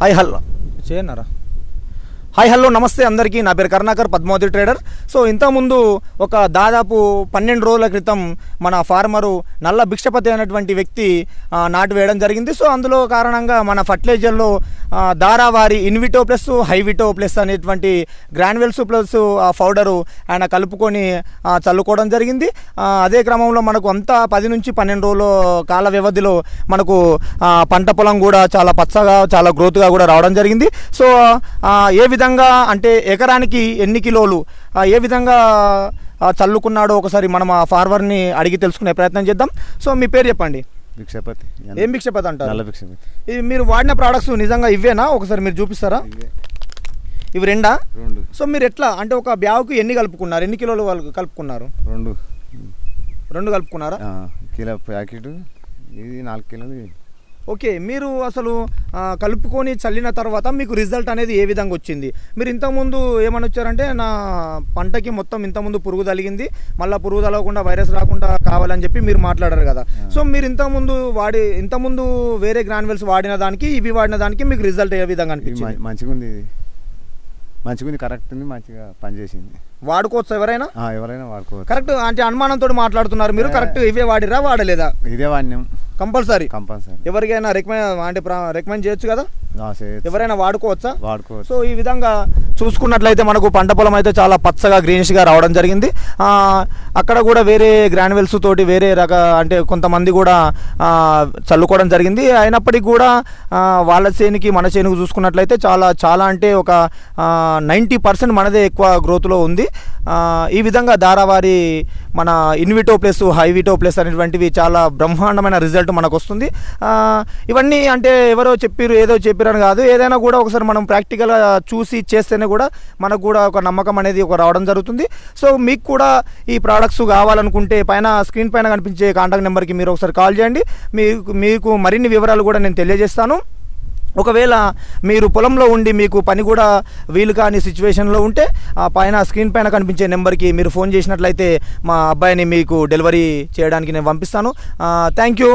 Hi hello చేయన్నారా hi hello నమస్తే అందరికీ. నా పేరు కరుణాకర్ పద్మావతి ట్రేడర్. సో ఇంతకుముందు ఒక దాదాపు పన్నెండు రోజుల క్రితం మన ఫార్మరు నల్ల భిక్షపతి అనేటువంటి వ్యక్తి నాటు వేయడం జరిగింది. సో అందులో కారణంగా మన ఫర్టిలైజర్లో దారావారి ఇన్విటో ప్లస్ హైవిటో ప్లస్ అనేటువంటి గ్రాన్వెల్స్ ప్లస్ ఆ పౌడరు ఆయన కలుపుకొని చల్లుకోవడం జరిగింది. అదే క్రమంలో మనకు అంతా పది నుంచి పన్నెండు రోజుల కాల వ్యవధిలో మనకు పంట పొలం కూడా చాలా పచ్చగా చాలా గ్రోత్గా కూడా రావడం జరిగింది. సో ఏ విధంగా అంటే ఎకరానికి ఎన్ని కిలోలు ఏ విధంగా చల్లుకున్నాడో ఒకసారి మనం ఆ ఫార్వర్ని అడిగి తెలుసుకునే ప్రయత్నం చేద్దాం. సో మీ పేరు చెప్పండి. భిక్షపతి. ఏం భిక్షపతి అంటారు? ఇది మీరు వాడిన ప్రోడక్ట్స్ నిజంగా ఇవేనా? ఒకసారి మీరు చూపిస్తారా? ఇవే. రెండా? రెండు. సో మీరు ఎట్లా? అంటే ఒక బ్యాగుకి ఎన్ని కలుపుకున్నారు? ఎన్ని కిలోలు వాళ్ళు కలుపుకున్నారు? రెండు. రెండు కలుపుకున్నారా? కిలో ప్యాకెట్ ఇది నాలుగు కిలోలు. ఓకే మీరు అసలు కలుపుకొని చల్లిన తర్వాత మీకు రిజల్ట్ అనేది ఏ విధంగా వచ్చింది? మీరు ఇంతకుముందు ఏమని వచ్చారంటే నా పంటకి మొత్తం ఇంతకుముందు పురుగు తగిలింది మళ్ళీ పురుగు తగలకుండా వైరస్ రాకుండా కావాలని చెప్పి మీరు మాట్లాడారు కదా. సో మీరు ఇంతకుముందు వాడి ఇంతకుముందు వేరే గ్రాన్యువల్స్ వాడిన దానికి ఇవి వాడిన దానికి మీకు రిజల్ట్ ఏ విధంగా అనిపించింది? మంచిగా ఉంది ఇది. మంచిగా ఉంది కరెక్ట్ ఉంది మంచిగా పనిచేసింది. వాడుకోవచ్చు ఎవరైనా? ఎవరైనా వాడుకోవచ్చు. కరెక్ట్ అంటే అనుమానంతో మాట్లాడుతున్నారు మీరు కరెక్ట్ ఇవే వాడిరా వాడలేదా? ఇదే వాడినాం. కంపల్సరీ. కంపల్సరీ. ఎవరికైనా రికమెండ్ అంటే రికమెండ్ చేయొచ్చు కదా. ఎవరైనా వాడుకోవచ్చా? వాడుకోవచ్చు. సో ఈ విధంగా చూసుకున్నట్లయితే మనకు పంట పొలం అయితే చాలా పచ్చగా గ్రీనిష్గా రావడం జరిగింది. ఆ, అక్కడ కూడా వేరే గ్రాన్యువల్స్ తోటి వేరే రక అంటే కొంతమంది కూడా చల్లుకోవడం జరిగింది. అయినప్పటికీ కూడా వాళ్ళ చేనుకి మన చేనుకు చూసుకున్నట్లయితే చాలా చాలా అంటే ఒక నైంటీ పర్సెంట్ మనదే ఎక్కువ గ్రోత్లో ఉంది. ఈ విధంగా దారావారి మన ఇన్విటో ప్లస్ హైవిటో ప్లస్ అనేటువంటివి చాలా బ్రహ్మాండమైన రిజల్ట్ మనకు వస్తుంది ఇవన్నీ అంటే ఎవరో చెప్పారు ఏదో చెప్పిరని కాదు. ఏదైనా కూడా ఒకసారి మనం ప్రాక్టికల్గా చూసి చేస్తేనే కూడా మనకు కూడా ఒక నమ్మకం అనేది ఒక రావడం జరుగుతుంది. సో మీకు కూడా ఈ ప్రోడక్ట్స్ కావాలనుకుంటే పైన స్క్రీన్ పైన కనిపించే కాంటాక్ట్ నెంబర్కి మీరు ఒకసారి కాల్ చేయండి. మీకు మీకు మరిన్ని వివరాలు కూడా నేను తెలియజేస్తాను. ఒకవేళ మీరు పొలంలో ఉండి మీకు పని కూడా వీలు కాని సిచ్యువేషన్లో ఉంటే ఆ పైన స్క్రీన్ పైన కనిపించే నెంబర్కి మీరు ఫోన్ చేసినట్లయితే మా అబ్బాయిని మీకు డెలివరీ చేయడానికి నేను పంపిస్తాను. Thank you.